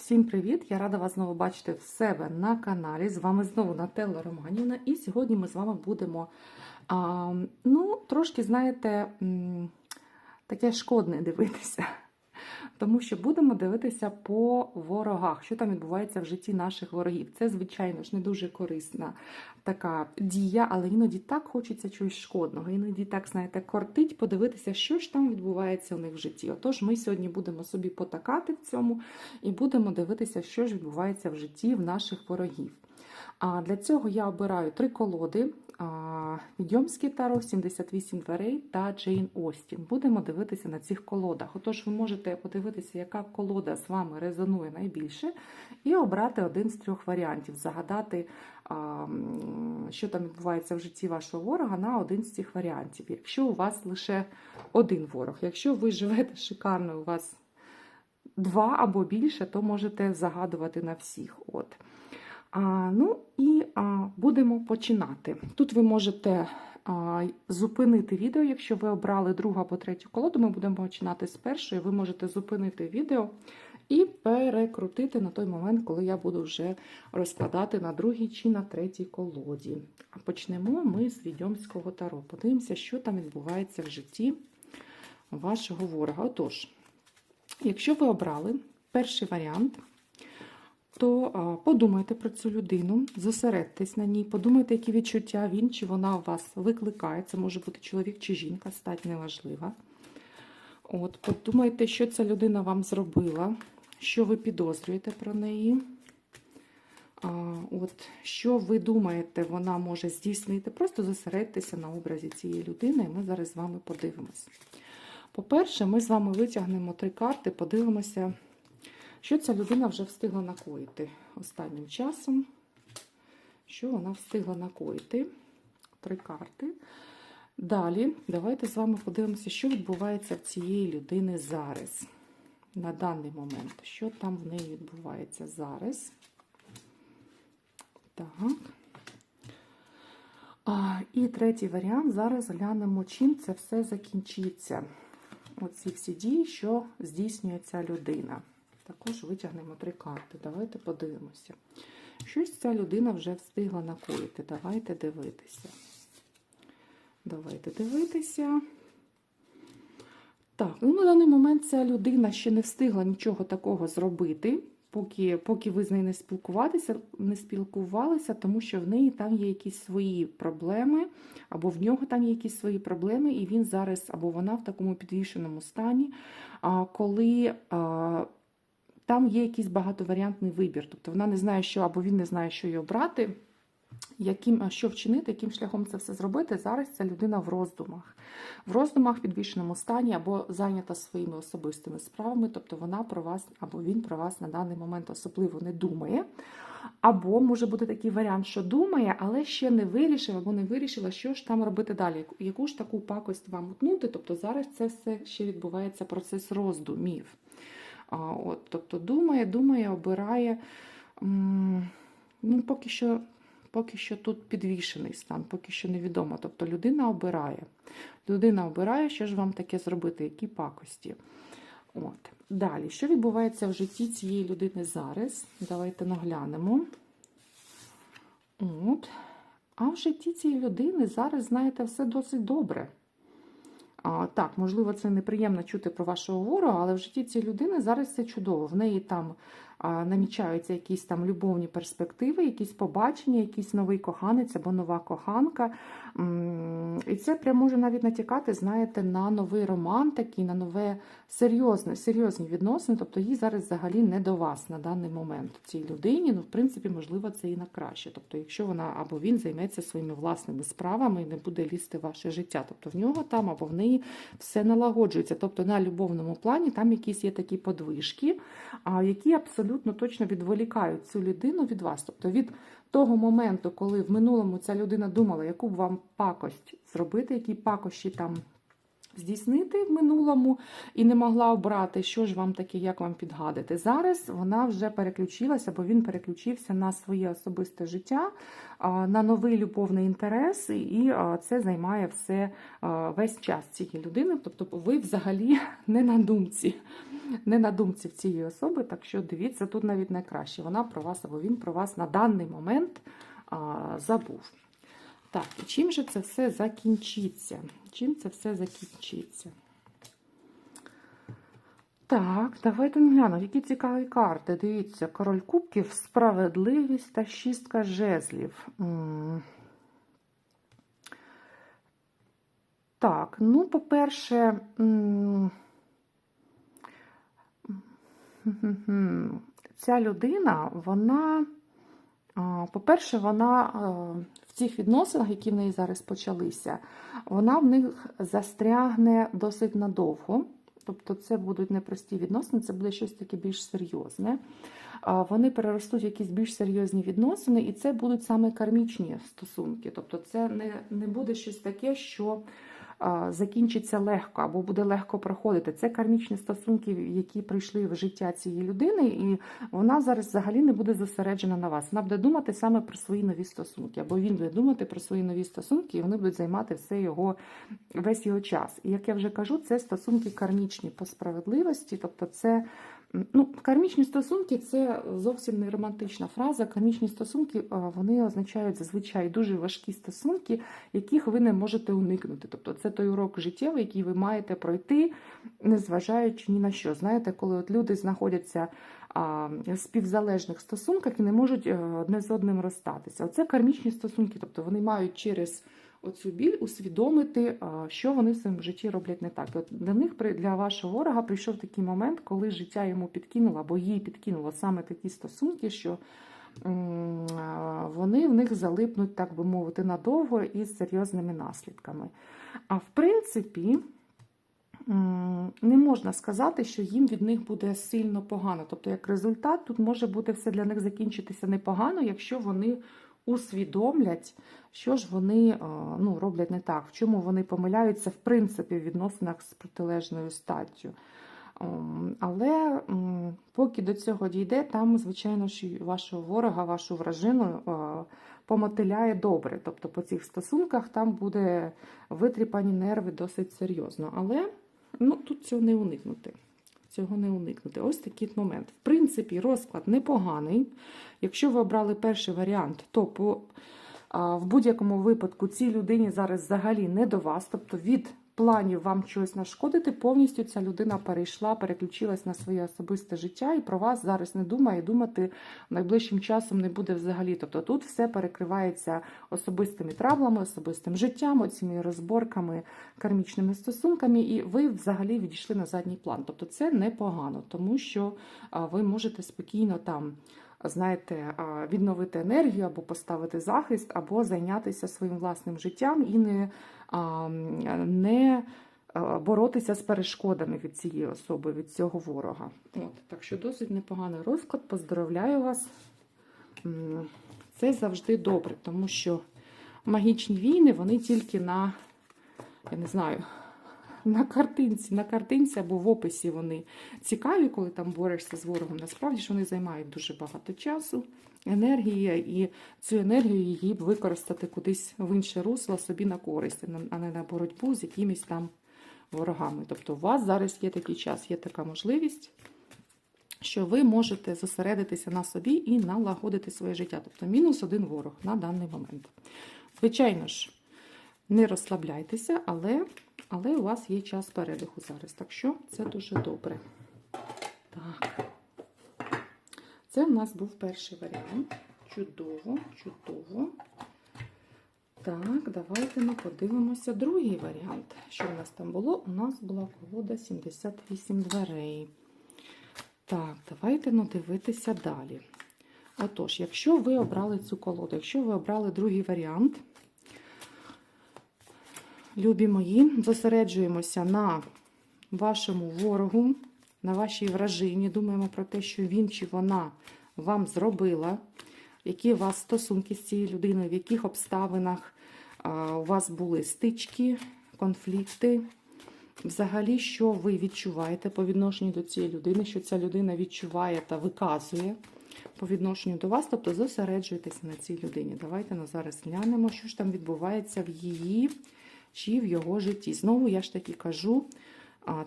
Всім привіт! Я рада вас знову бачити в себе на каналі. З вами знову Нателла Романівна. І сьогодні ми з вами будемо, а, ну, трошки, знаєте, таке шкодне дивитися. Тому що будемо дивитися по ворогах, що там відбувається в житті наших ворогів. Це, звичайно ж, не дуже корисна така дія, але іноді так хочеться чогось шкодного. Іноді так, знаєте, кортить подивитися, що ж там відбувається у них в житті. Отож, ми сьогодні будемо собі потакати в цьому і будемо дивитися, що ж відбувається в житті в наших ворогів. А для цього я обираю три колоди: Відьомський Таро, 78 дверей та Джейн Остін. Будемо дивитися на цих колодах. Отож, ви можете подивитися, яка колода з вами резонує найбільше, і обрати один з трьох варіантів, загадати, що там відбувається в житті вашого ворога на один з цих варіантів. Якщо у вас лише один ворог, якщо ви живете шикарно, у вас два або більше, то можете загадувати на всіх. От. Ну і будемо починати. Тут ви можете зупинити відео, якщо ви обрали другу або третю колоду, ми будемо починати з першої. Ви можете зупинити відео і перекрутити на той момент, коли я буду вже розкладати на другій чи на третій колоді. Почнемо ми з відьомського таро. Подивимося, що там відбувається в житті вашого ворога. Отож, якщо ви обрали перший варіант, то подумайте про цю людину, зосередьтесь на ній, подумайте, які відчуття він чи вона у вас викликає. Це може бути чоловік чи жінка, стать неважлива. От, подумайте, що ця людина вам зробила, що ви підозрюєте про неї. От, що ви думаєте, вона може здійснити. Просто зосередьтеся на образі цієї людини, і ми зараз з вами подивимось. По-перше, ми з вами витягнемо три карти, подивимося. Що ця людина вже встигла накоїти останнім часом? Що вона встигла накоїти? Три карти. Далі, давайте з вами подивимося, що відбувається в цієї людини зараз. На даний момент. Що там в неї відбувається зараз? Так. А, І третій варіант. Зараз глянемо, чим це все закінчиться. Оці всі дії, що здійснює ця людина. Також витягнемо три карти. Давайте подивимося. Щось ця людина вже встигла накоїти. Давайте дивитися. Давайте дивитися. Так, ну на даний момент ця людина ще не встигла нічого такого зробити, поки поки ви з нею не спілкувалися, не спілкувалися, тому що в неї там є якісь свої проблеми, або в нього там є якісь свої проблеми, і він зараз, або вона в такому підвішеному стані, коли там є якийсь багатоваріантний вибір. Тобто вона не знає, що або він не знає, що її обрати, яким, що вчинити, яким шляхом це все зробити. Зараз ця людина в роздумах. В роздумах в підвішеному стані або зайнята своїми особистими справами, тобто вона про вас або він про вас на даний момент особливо не думає. Або може бути такий варіант, що думає, але ще не вирішив або не вирішила, що ж там робити далі, яку ж таку пакость вам утнути. Тобто зараз це все ще відбувається процес роздумів. От, Тобто думає, думає, обирає. Ну, Поки що поки що тут підвішений стан, поки що невідомо. Тобто людина обирає. Людина обирає, що ж вам таке зробити, які пакості. От. Далі, що відбувається в житті цієї людини зараз? Давайте наглянемо. От. А в житті цієї людини зараз, знаєте, все досить добре. А, Так, можливо, це неприємно чути про вашого ворога, але в житті цієї людини зараз все чудово. В неї там намічаються якісь там любовні перспективи, якісь побачення, якийсь новий коханець або нова коханка. І це прямо може навіть натякати, знаєте, на новий роман, такий, на нове серйозне, серйозні відносини. Тобто їй зараз взагалі не до вас на даний момент цій людині. Ну, в принципі, можливо, це і на краще. Тобто, якщо вона або він займеться своїми власними справами і не буде лізти в ваше життя. Тобто в нього там або в неї все налагоджується. Тобто на любовному плані там якісь є такі подвижки, які абсолютно точно відволікають цю людину від вас. Тобто від того моменту, коли в минулому ця людина думала, яку б вам пакость зробити, які пакощі там здійснити в минулому і не могла обрати, що ж вам таке, як вам підгадити. Зараз вона вже переключилася, бо він переключився на своє особисте життя, на новий любовний інтерес, і це займає все весь час цієї людини. Тобто ви взагалі не на думці. Не на думці в цієї особи, так що дивіться, тут навіть найкраще. Вона про вас або він про вас на даний момент забув. Так, і чим же це все закінчиться? Чим це все закінчиться? Так, давайте глянемо, які цікаві карти. Дивіться, король кубків, справедливість та шістка жезлів. Так, ну, по-перше. Ця людина, вона, по-перше, вона цих відносинах, які в неї зараз почалися, вона в них застрягне досить надовго. Тобто це будуть непрості відносини, це буде щось таке більш серйозне. Вони переростуть в якісь більш серйозні відносини, і це будуть саме кармічні стосунки. Тобто, це не, не буде щось таке, що закінчиться легко або буде легко проходити. Це кармічні стосунки, які прийшли в життя цієї людини, і вона зараз взагалі не буде зосереджена на вас. Вона буде думати саме про свої нові стосунки, або він буде думати про свої нові стосунки, і вони будуть займати все його весь його час. І як я вже кажу, це стосунки кармічні по справедливості, тобто це. Ну, кармічні стосунки це зовсім не романтична фраза. Кармічні стосунки вони означають зазвичай дуже важкі стосунки, яких ви не можете уникнути. Тобто це той урок життєвий, який ви маєте пройти, незважаючи ні на що. Знаєте, коли от люди знаходяться в співзалежних стосунках і не можуть е, одне з одним розстатися. Оце кармічні стосунки, тобто вони мають через оцю біль усвідомити, що вони в своєму житті роблять не так. От для них для вашого ворога прийшов такий момент, коли життя йому підкинуло або їй підкинуло саме такі стосунки, що вони в них залипнуть, так би мовити, надовго і з серйозними наслідками. А в принципі, не можна сказати, що їм від них буде сильно погано. Тобто, як результат, тут може бути все для них закінчитися непогано, якщо вони усвідомлять, що ж вони е, ну, роблять не так, в чому вони помиляються в принципі в відносинах з протилежною статтю. Ем, Але поки до цього дійде, там, звичайно ж, вашого ворога, вашу вражину е, помотиляє добре. Тобто по цих стосунках там буде витріпані нерви досить серйозно. Але ну, тут цього не уникнути. Цього не уникнути. Ось такий момент. В принципі, розклад непоганий. Якщо ви обрали перший варіант, то по, а, в будь-якому випадку цій людині зараз взагалі не до вас, тобто від планів вам щось нашкодити, повністю ця людина перейшла, переключилась на своє особисте життя і про вас зараз не думає, думати найближчим часом не буде взагалі. Тобто тут все перекривається особистими травмами, особистим життям, оціми розборками, кармічними стосунками, і ви взагалі відійшли на задній план. Тобто це непогано, тому що ви можете спокійно там. Знаєте, відновити енергію або поставити захист, або зайнятися своїм власним життям і не, не боротися з перешкодами від цієї особи, від цього ворога. От, так що досить непоганий розклад. Поздравляю вас. Це завжди добре, тому що магічні війни вони тільки на, я не знаю, на картинці, на картинці або в описі вони цікаві, коли там борешся з ворогом. Насправді ж вони займають дуже багато часу, енергії, і цю енергію її б використати кудись в інше русло собі на користь, а не на боротьбу з якимись там ворогами. Тобто у вас зараз є такий час, є така можливість. Що ви можете зосередитися на собі і налагодити своє життя. Тобто мінус один ворог на даний момент. Звичайно ж, не розслабляйтеся, але, але у вас є час передиху зараз. Так що це дуже добре. Так. Це в нас був перший варіант. Чудово, чудово. Так, давайте ми подивимося другий варіант. Що в нас там було? У нас була колода 78 дверей. Так, давайте ну, дивитися далі. Отож, якщо ви обрали цю колоду, якщо ви обрали другий варіант, любі мої, зосереджуємося на вашому ворогу, на вашій вражині. Думаємо про те, що він чи вона вам зробила, які у вас стосунки з цією людиною, в яких обставинах у вас були стички, конфлікти. взагалі, що ви відчуваєте по відношенню до цієї людини, що ця людина відчуває та виказує по відношенню до вас, тобто зосереджуєтеся на цій людині. Давайте на зараз глянемо, що ж там відбувається в її чи в його житті. Знову я ж таки кажу,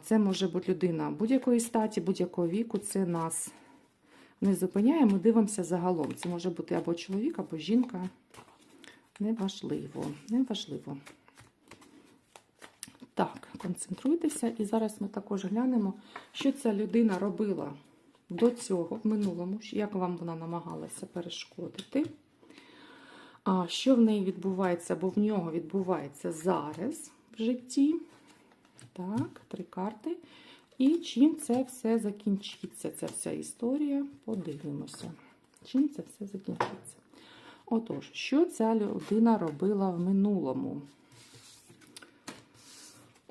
це може бути людина будь-якої статі, будь-якого віку, це нас не зупиняє, ми дивимося загалом. Це може бути або чоловік, або жінка. Неважливо, неважливо. Так, концентруйтеся, і зараз ми також глянемо, що ця людина робила до цього в минулому, як вам вона намагалася перешкодити. А що в неї відбувається, або в нього відбувається зараз в житті. Так, три карти. І чим це все закінчиться, ця вся історія, подивимося. Чим це все закінчиться? Отож, що ця людина робила в минулому?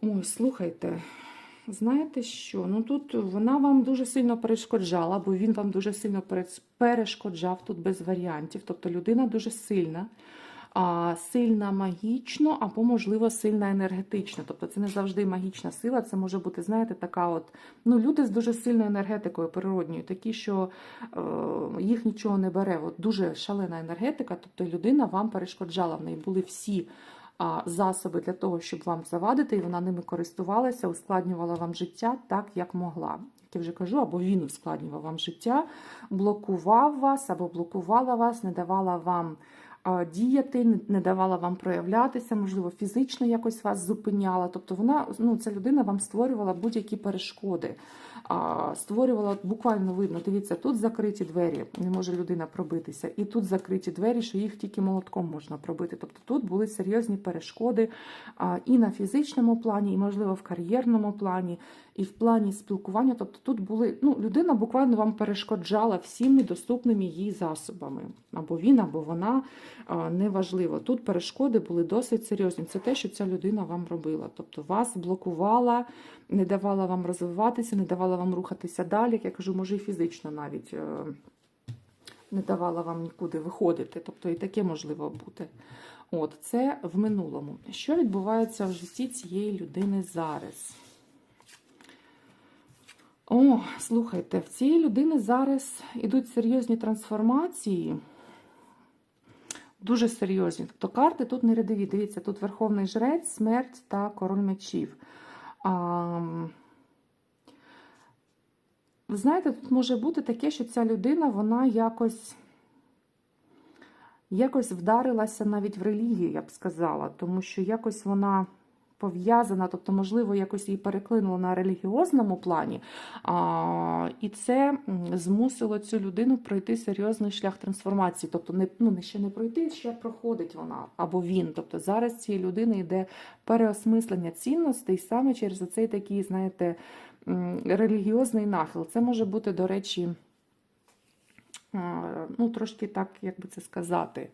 Ой, слухайте, знаєте що? Ну тут вона вам дуже сильно перешкоджала, бо він вам дуже сильно перешкоджав тут без варіантів. Тобто людина дуже сильна, а, сильна магічно, або, можливо, сильна енергетично. Тобто це не завжди магічна сила, це може бути, знаєте, така от. Ну, люди з дуже сильною енергетикою природньою, такі, що е, їх нічого не бере. От Дуже шалена енергетика, тобто людина вам перешкоджала. В неї були всі засоби для того, щоб вам завадити, і вона ними користувалася, ускладнювала вам життя так, як могла. Як я вже кажу, або він ускладнював вам життя, блокував вас, або блокувала вас, не давала вам діяти, не давала вам проявлятися, можливо, фізично якось вас зупиняла. Тобто вона, ну, ця людина вам створювала будь-які перешкоди. Створювала буквально видно, дивіться, тут закриті двері, не може людина пробитися, і тут закриті двері, що їх тільки молотком можна пробити. Тобто тут були серйозні перешкоди і на фізичному плані, і, можливо, в кар'єрному плані, і в плані спілкування. Тобто тут були, ну, людина буквально вам перешкоджала всіми доступними їй засобами. Або він, або вона неважливо. Тут перешкоди були досить серйозні. Це те, що ця людина вам робила. Тобто вас блокувала, не давала вам розвиватися, не давала вам рухатися далі. Як я кажу, може і фізично навіть е, не давала вам нікуди виходити. Тобто і таке можливо бути. От, це в минулому. Що відбувається в житті цієї людини зараз? О, слухайте, в цієї людини зараз ідуть серйозні трансформації. Дуже серйозні. Тобто карти тут не рядові. Дивіться, тут Верховний Жрець, смерть та король мечів. А, Ви знаєте, тут може бути таке, що ця людина, вона якось якось вдарилася навіть в релігію, я б сказала, тому що якось вона пов'язана, тобто, можливо, якось її переклинуло на релігіозному плані, а, і це змусило цю людину пройти серйозний шлях трансформації. Тобто, не ну, ще не пройти, ще проходить вона або він. Тобто зараз цієї людини йде переосмислення цінностей саме через цей такий, знаєте, релігіозний нахил. Це може бути, до речі, ну, трошки так, як би це сказати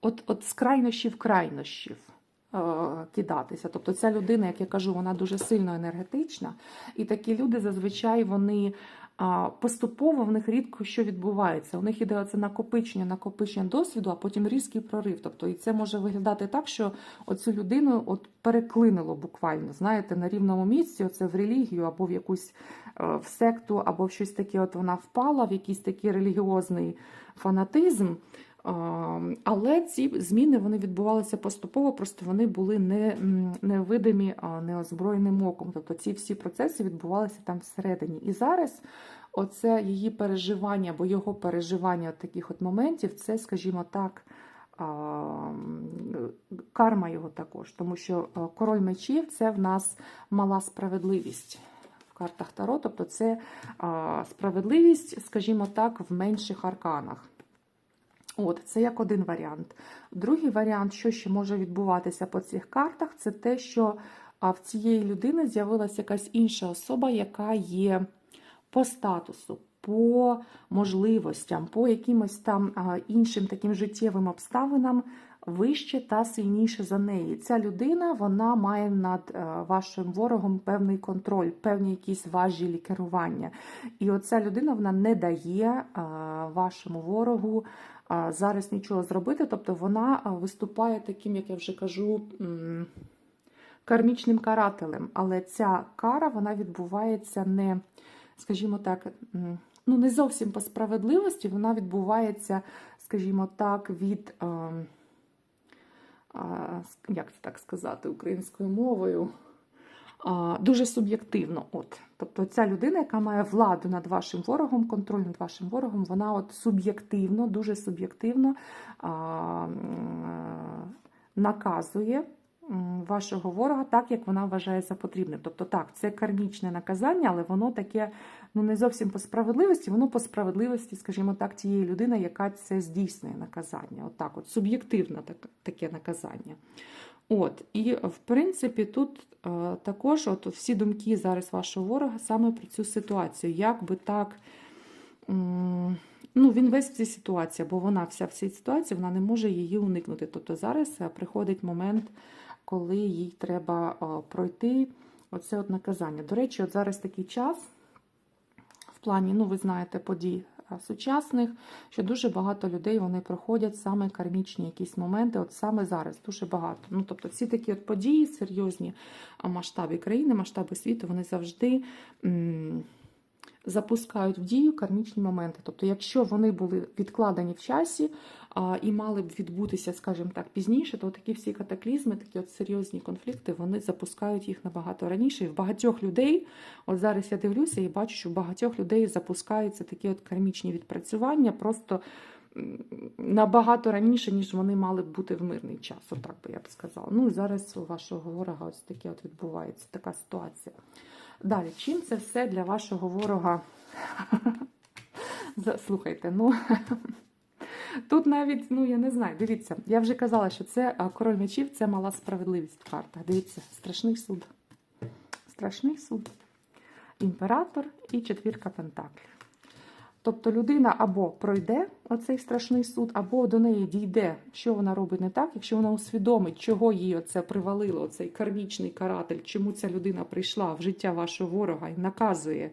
от, от з крайнощів крайнощів е, кидатися. Тобто ця людина, як я кажу, вона дуже сильно енергетична, і такі люди зазвичай вони. Поступово в них рідко що відбувається. У них іде оце накопичення, накопичення досвіду, а потім різкий прорив. Тобто, і це може виглядати так, що оцю людину от переклинило буквально, знаєте, на рівному місці, оце в релігію або в якусь е, в секту, або в щось таке. От вона впала в якийсь такий релігіозний фанатизм. Але ці зміни вони відбувалися поступово, просто вони були не, невидимі неозброєним оком. Тобто ці всі процеси відбувалися там всередині. І зараз оце її переживання або його переживання таких от моментів, це, скажімо так, карма його також, тому що король мечів це в нас мала справедливість. Картах Таро, тобто це справедливість, скажімо так, в менших арканах. От, Це як один варіант. Другий варіант, що ще може відбуватися по цих картах, це те, що в цієї людини з'явилася якась інша особа, яка є по статусу, по можливостям, по якимось там іншим таким життєвим обставинам вище та сильніше за неї. Ця людина вона має над вашим ворогом певний контроль, певні якісь важілі керування. І оця людина вона не дає вашому ворогу зараз нічого зробити. Тобто вона виступає таким, як я вже кажу, кармічним карателем. Але ця кара вона відбувається не, скажімо так, ну не зовсім по справедливості, вона відбувається, скажімо так, від. с- як це так сказати українською мовою? Дуже суб'єктивно. От. Тобто ця людина, яка має владу над вашим ворогом, контроль над вашим ворогом, вона от суб'єктивно, дуже суб'єктивно наказує вашого ворога так, як вона вважає за потрібне. Тобто, так, це кармічне наказання, але воно таке ну, не зовсім по справедливості, воно по справедливості, скажімо так, тієї людини, яка це здійснює наказання. От так, от суб'єктивне таке наказання. От, і в принципі, тут е, також от всі думки зараз вашого ворога саме про цю ситуацію. Як би так, ну він весь в цій ситуації, бо вона вся в цій ситуації, вона не може її уникнути. Тобто зараз е, приходить момент, коли їй треба е, пройти оце от наказання. До речі, от зараз такий час плані, ну ви знаєте, подій е, сучасних, що дуже багато людей вони проходять саме кармічні якісь моменти, от саме зараз дуже багато. Ну тобто, всі такі от події серйозні а, масштаби країни, масштаби світу, вони завжди. м, Запускають в дію кармічні моменти. Тобто, якщо вони були відкладені в часі а, і мали б відбутися, скажімо так, пізніше, то такі всі катаклізми, такі от серйозні конфлікти, вони запускають їх набагато раніше. І в багатьох людей, от зараз я дивлюся і бачу, що в багатьох людей запускаються такі от кармічні відпрацювання просто набагато раніше, ніж вони мали б бути в мирний час, отак би я б сказала. Ну і зараз у вашого ворога ось таке от відбувається така ситуація. Далі, чим це все для вашого ворога? Слухайте, ну тут навіть, ну я не знаю, дивіться, я вже казала, що це король мечів, це мала справедливість карта. Дивіться, страшний суд. Страшний суд. Імператор і четвірка пентаклів. Тобто людина або пройде оцей страшний суд, або до неї дійде, що вона робить не так, якщо вона усвідомить, чого їй оце привалило, оцей кармічний каратель, чому ця людина прийшла в життя вашого ворога і наказує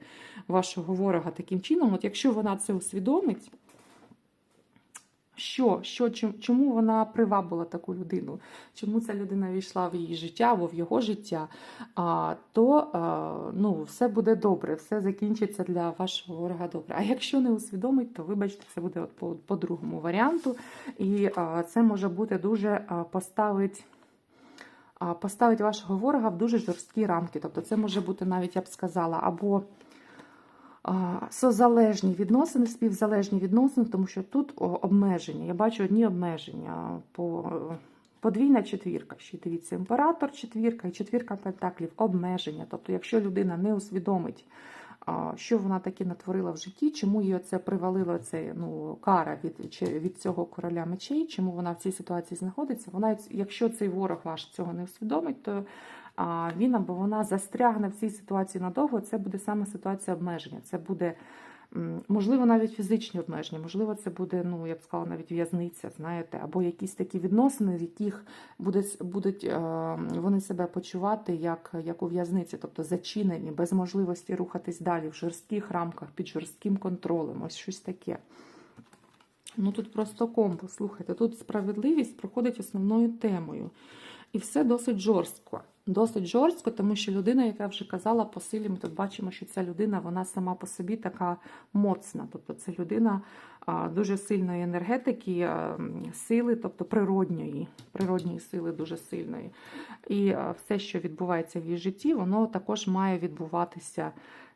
вашого ворога таким чином. От якщо вона це усвідомить, що, що, чому вона привабила таку людину, чому ця людина війшла в її життя або в його життя, то ну, все буде добре, все закінчиться для вашого ворога добре. А якщо не усвідомить, то вибачте, це буде по, по другому варіанту. І це може бути дуже поставить. Поставить вашого ворога в дуже жорсткі рамки. Тобто, це може бути навіть, я б сказала, або созалежні відносини, співзалежні відносини, тому що тут обмеження. Я бачу одні обмеження. По, подвійна четвірка. Ще дивіться, імператор четвірка і четвірка пентаклів обмеження. Тобто, якщо людина не усвідомить, що вона таке натворила в житті, чому її це привалило це ну, кара від, від цього короля мечей, чому вона в цій ситуації знаходиться, вона, якщо цей ворог ваш цього не усвідомить, то він або вона застрягне в цій ситуації надовго, це буде саме ситуація обмеження. Це буде, можливо, навіть фізичні обмеження, можливо, це буде, ну, я б сказала, навіть в'язниця, знаєте, або якісь такі відносини, в яких буде, будуть е, вони себе почувати як, як у в'язниці, тобто зачинені, без можливості рухатись далі в жорстких рамках, під жорстким контролем, ось щось таке. Ну тут просто комбо, слухайте, тут справедливість проходить основною темою. І все досить жорстко. Досить жорстко, тому що людина, яка я вже казала, по силі, ми тут бачимо, що ця людина вона сама по собі така моцна. Тобто це людина дуже сильної енергетики, сили, тобто природньої, природньої сили дуже сильної. І все, що відбувається в її житті, воно також має відбуватися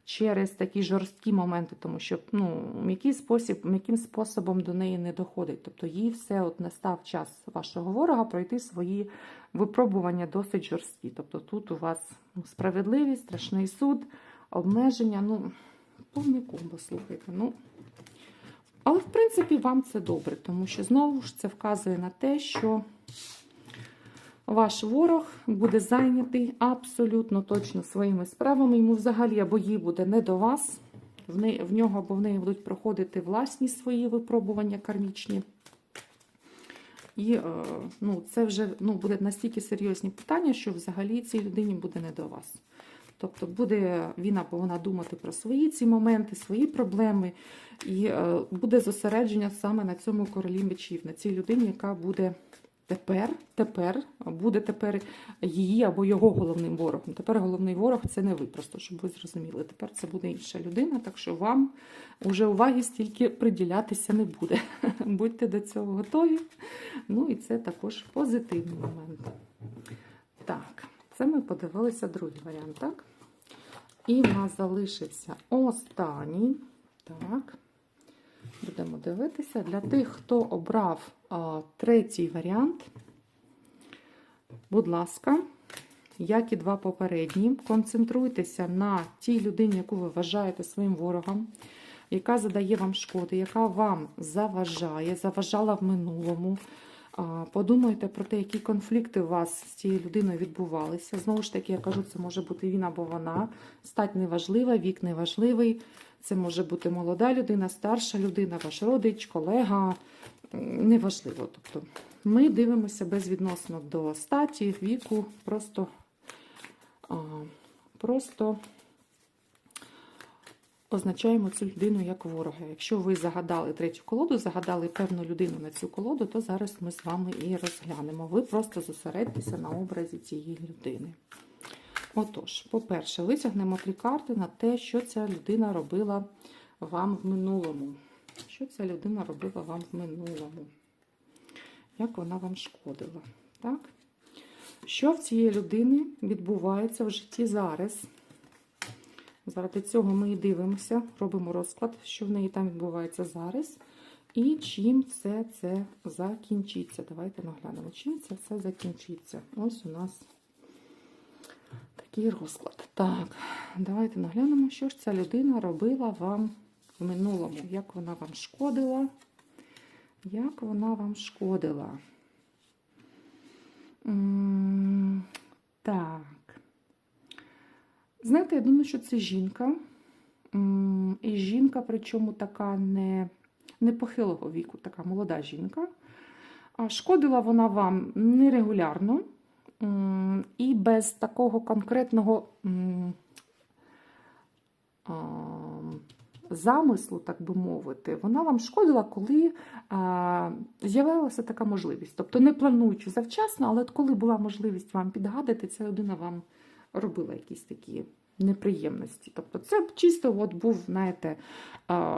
через такі жорсткі моменти, тому що ну, м'який спосіб, м'яким способом до неї не доходить. Тобто їй все от настав час вашого ворога пройти свої випробування досить жорсткі. Тобто тут у вас ну, справедливість, страшний суд, обмеження, ну, повний комбо, слухайте. ну. Але, в принципі, вам це добре, тому що знову ж це вказує на те, що ваш ворог буде зайнятий абсолютно точно своїми справами. Йому взагалі або їй буде не до вас, в, нього або в неї будуть проходити власні свої випробування кармічні. І е, ну, це вже ну, буде настільки серйозні питання, що взагалі цій людині буде не до вас. Тобто буде він або вона думати про свої ці моменти, свої проблеми, і е, буде зосередження саме на цьому королі мечів, на цій людині, яка буде тепер, тепер буде тепер її або його головним ворогом. Тепер головний ворог це не ви, просто щоб ви зрозуміли. Тепер це буде інша людина, так що вам уже уваги стільки приділятися не буде. Будьте до цього готові. Ну і це також позитивний момент. Так, це ми подивилися другий варіант, так? І в нас залишився останній. Так. Будемо дивитися. Для тих, хто обрав третій варіант, будь ласка, як і два попередні, концентруйтеся на тій людині, яку ви вважаєте своїм ворогом, яка задає вам шкоди, яка вам заважає, заважала в минулому. Подумайте про те, які конфлікти у вас з цією людиною відбувалися. Знову ж таки, я кажу, це може бути він або вона. Стать неважлива, вік неважливий. Це може бути молода людина, старша людина, ваш родич, колега. Неважливо. Тобто ми дивимося безвідносно до статі, віку, просто, просто означаємо цю людину як ворога. Якщо ви загадали третю колоду, загадали певну людину на цю колоду, то зараз ми з вами і розглянемо. Ви просто зосередьтеся на образі цієї людини. Отож, по-перше, витягнемо три карти на те, що ця людина робила вам в минулому. Що ця людина робила вам в минулому? Як вона вам шкодила? Так? Що в цієї людини відбувається в житті зараз? Заради цього ми і дивимося, робимо розклад, що в неї там відбувається зараз. І чим все це закінчиться. Давайте наглянемо, чим це все закінчиться. Ось у нас такий розклад. Так, давайте наглянемо, що ж ця людина робила вам в минулому. Як вона вам шкодила? Як вона вам шкодила? Так. Знаєте, я думаю, що це жінка. І жінка, причому така не, не похилого віку, така молода жінка. А Шкодила вона вам нерегулярно і без такого конкретного замислу, так би мовити, вона вам шкодила, коли з'явилася така можливість. Тобто не плануючи завчасно, але от коли була можливість вам підгадати, ця людина вам робила якісь такі неприємності. Тобто це чисто от був, знаєте,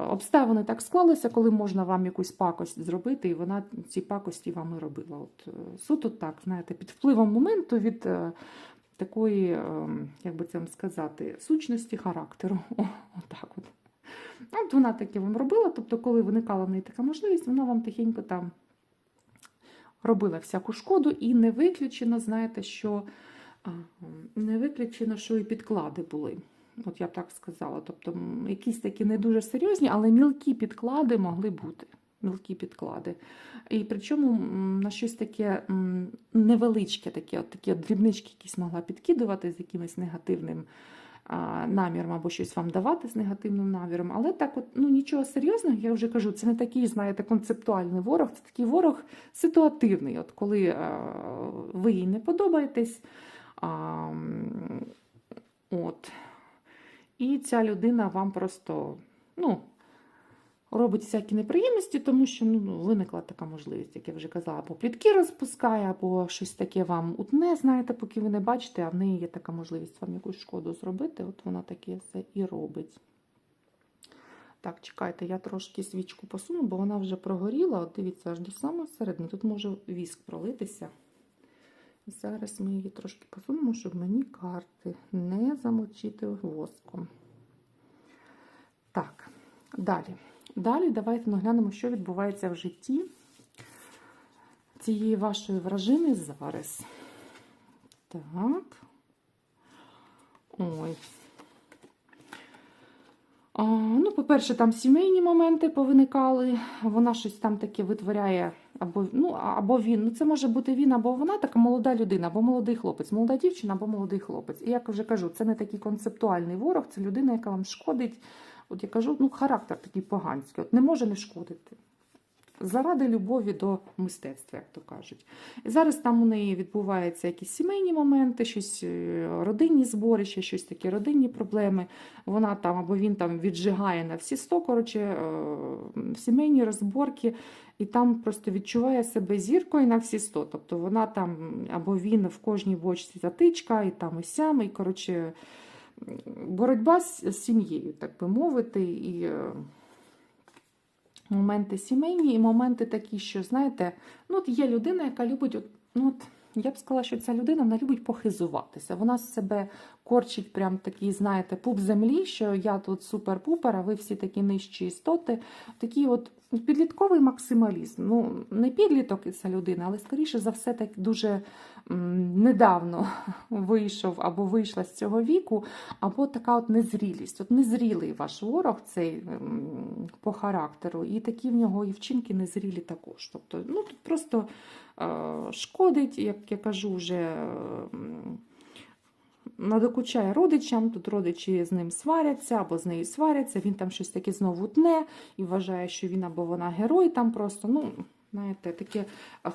обставини так склалися, коли можна вам якусь пакость зробити, і вона ці пакості вам і робила. От е, суто так, знаєте, під впливом моменту від е, такої, е, як би це вам сказати, сучності характеру. О, отак от. От вона таке вам робила, тобто, коли виникала в неї така можливість, вона вам тихенько там робила всяку шкоду, і не виключено, знаєте, що не виключено, що і підклади були. От я б так сказала. Тобто якісь такі не дуже серйозні, але мілкі підклади могли бути. Мілкі підклади. І причому на щось таке невеличке, таке, от такі дрібнички якісь могла підкидувати з якимось негативним наміром або щось вам давати з негативним наміром. Але так, от, ну нічого серйозного, я вже кажу, це не такий, знаєте, концептуальний ворог, це такий ворог ситуативний. От коли а, ви їй не подобаєтесь. От. І ця людина вам просто ну, робить всякі неприємності, тому що ну, виникла така можливість, як я вже казала, або плітки розпускає, або щось таке вам утне, знаєте, поки ви не бачите, а в неї є така можливість вам якусь шкоду зробити. От вона таке все і робить. Так, чекайте, я трошки свічку посуну, бо вона вже прогоріла. От дивіться, аж до самого середини. Тут може віск пролитися. Зараз ми її трошки посунемо, щоб мені карти не замочити воском. Так, далі. Далі давайте наглянемо, що відбувається в житті цієї вашої вражини зараз. Так. Ой. А, ну, по-перше, там сімейні моменти повиникали. Вона щось там таке витворяє, або, ну, або він. Ну, це може бути він, або вона, така молода людина, або молодий хлопець, молода дівчина, або молодий хлопець. І як вже кажу, це не такий концептуальний ворог, це людина, яка вам шкодить. От я кажу, ну, характер такий поганський, от не може не шкодити. заради любові до мистецтва, як то кажуть. І зараз там у неї відбуваються якісь сімейні моменти, щось е, родинні зборища, щось такі родинні проблеми. Вона там або він там віджигає на всі сто, коротше, е, сімейні розборки, і там просто відчуває себе зіркою на всі сто. Тобто вона там або він в кожній бочці затичка, і там і сям, і коротше. Боротьба з сім'єю, так би мовити, і е, моменти сімейні, і моменти такі, що, знаєте, ну, от є людина, яка любить, от, ну, от, я б сказала, що ця людина вона любить похизуватися. Вона з себе корчить прям такий, знаєте, пуп землі, що я тут супер-пупер, а ви всі такі нижчі істоти. Такий от підлітковий максималізм. Ну, не підліток ця людина, але скоріше за все, так дуже недавно вийшов або вийшла з цього віку, або така от незрілість. От незрілий ваш ворог цей по характеру, і такі в нього і вчинки незрілі також. Тобто, ну тут просто шкодить, як я кажу, вже. е, Надокучає родичам, тут родичі з ним сваряться або з нею сваряться, він там щось таке знову тне і вважає, що він або вона герой там просто. Ну, знаєте, таке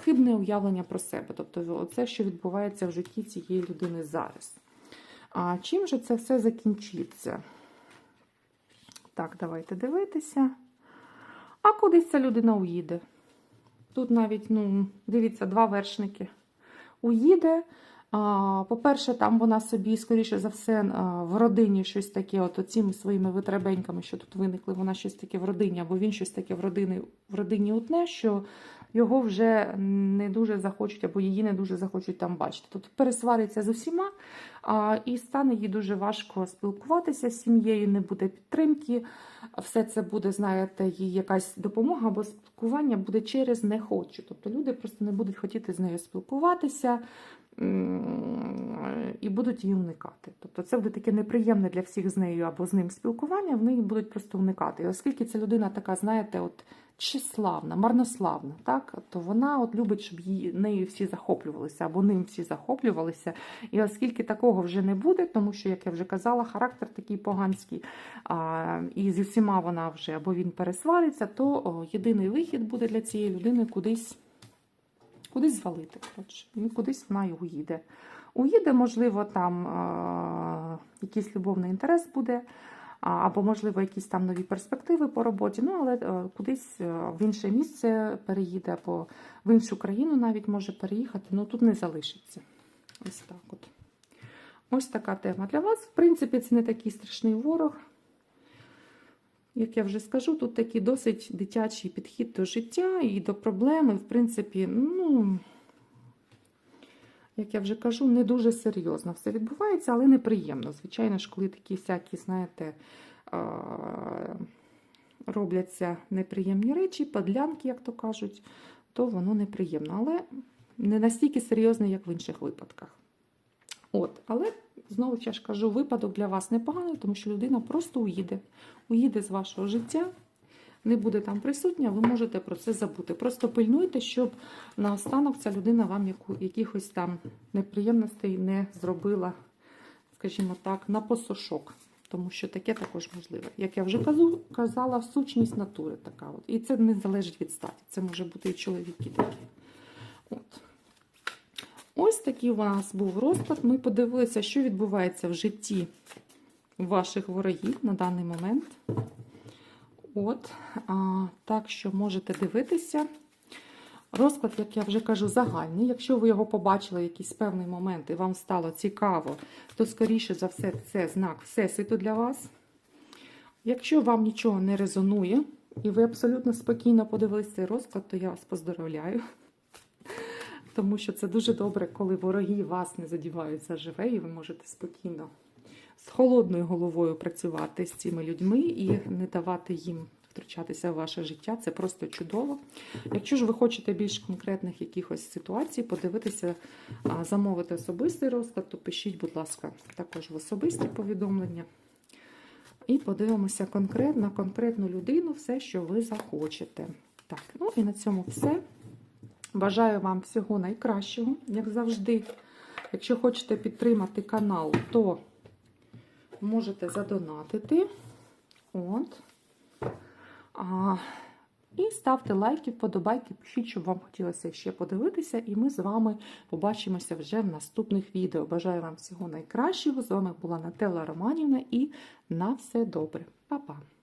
хибне уявлення про себе. Тобто, це, що відбувається в житті цієї людини зараз. А чим же це все закінчиться? Так, давайте дивитися. А кудись ця людина уїде. Тут навіть, ну, дивіться, два вершники. Уїде. По-перше, там вона собі, скоріше за все, в родині щось таке, от цими своїми витребеньками, що тут виникли, вона щось таке в родині, або він щось таке в родині, в родині утне, що його вже не дуже захочуть, або її не дуже захочуть там бачити. Тобто пересвариться з усіма, а, і стане їй дуже важко спілкуватися з сім'єю, не буде підтримки. Все це буде, знаєте, їй якась допомога або спілкування буде через не хочу. Тобто люди просто не будуть хотіти з нею спілкуватися і будуть її уникати. Тобто це буде таке неприємне для всіх з нею або з ним спілкування, вони її будуть просто уникати. І оскільки ця людина така, знаєте, от тщеславна, марнославна, так, то вона от любить, щоб її, нею всі захоплювалися, або ним всі захоплювалися. І оскільки такого вже не буде, тому що, як я вже казала, характер такий поганський, а, і зі всіма вона вже або він пересвариться, то о, єдиний вихід буде для цієї людини кудись кудись звалити. Коротше. І кудись вона й уїде. Уїде, можливо, там а, якийсь любовний інтерес буде, або, можливо, якісь там нові перспективи по роботі, ну, але а, кудись в інше місце переїде, або в іншу країну навіть може переїхати, ну тут не залишиться. Ось так от. Ось така тема для вас. В принципі, це не такий страшний ворог. Як я вже скажу, тут такий досить дитячий підхід до життя і до проблеми. В принципі, ну, як я вже кажу, не дуже серйозно все відбувається, але неприємно. Звичайно ж, коли такі всякі, знаєте, робляться неприємні речі, подлянки, як то кажуть, то воно неприємно. Але не настільки серйозно, як в інших випадках. От, але знову ж кажу, випадок для вас непоганий, тому що людина просто уїде. Уїде з вашого життя, не буде там присутня, ви можете про це забути. Просто пильнуйте, щоб наостанок ця людина вам яку, якихось там неприємностей не зробила, скажімо так, на посошок. Тому що таке також можливе. Як я вже казу, казала, сучність натури така. От. І це не залежить від статі. Це може бути і чоловіки такі. От. Ось такий у нас був розклад. Ми подивилися, що відбувається в житті ваших ворогів на даний момент. От, а, так що можете дивитися. Розклад, як я вже кажу, загальний. Якщо ви його побачили в якийсь певний момент і вам стало цікаво, то, скоріше за все, це знак Всесвіту для вас. Якщо вам нічого не резонує, і ви абсолютно спокійно подивилися цей розклад, то я вас поздоровляю. Тому що це дуже добре, коли вороги вас не задіваються живе, і ви можете спокійно з холодною головою працювати з цими людьми і не давати їм втручатися в ваше життя. Це просто чудово. Якщо ж ви хочете більш конкретних якихось ситуацій, подивитися, замовити особистий розклад, то пишіть, будь ласка, також в особисті повідомлення. І подивимося конкретно конкретну людину, все, що ви захочете. Так, ну і на цьому все. Бажаю вам всього найкращого, як завжди. Якщо хочете підтримати канал, то можете задонатити. От. А, І ставте лайки, вподобайки, пишіть, щоб вам хотілося ще подивитися, і ми з вами побачимося вже в наступних відео. Бажаю вам всього найкращого. З вами була Нателла Романівна і на все добре. Па-па!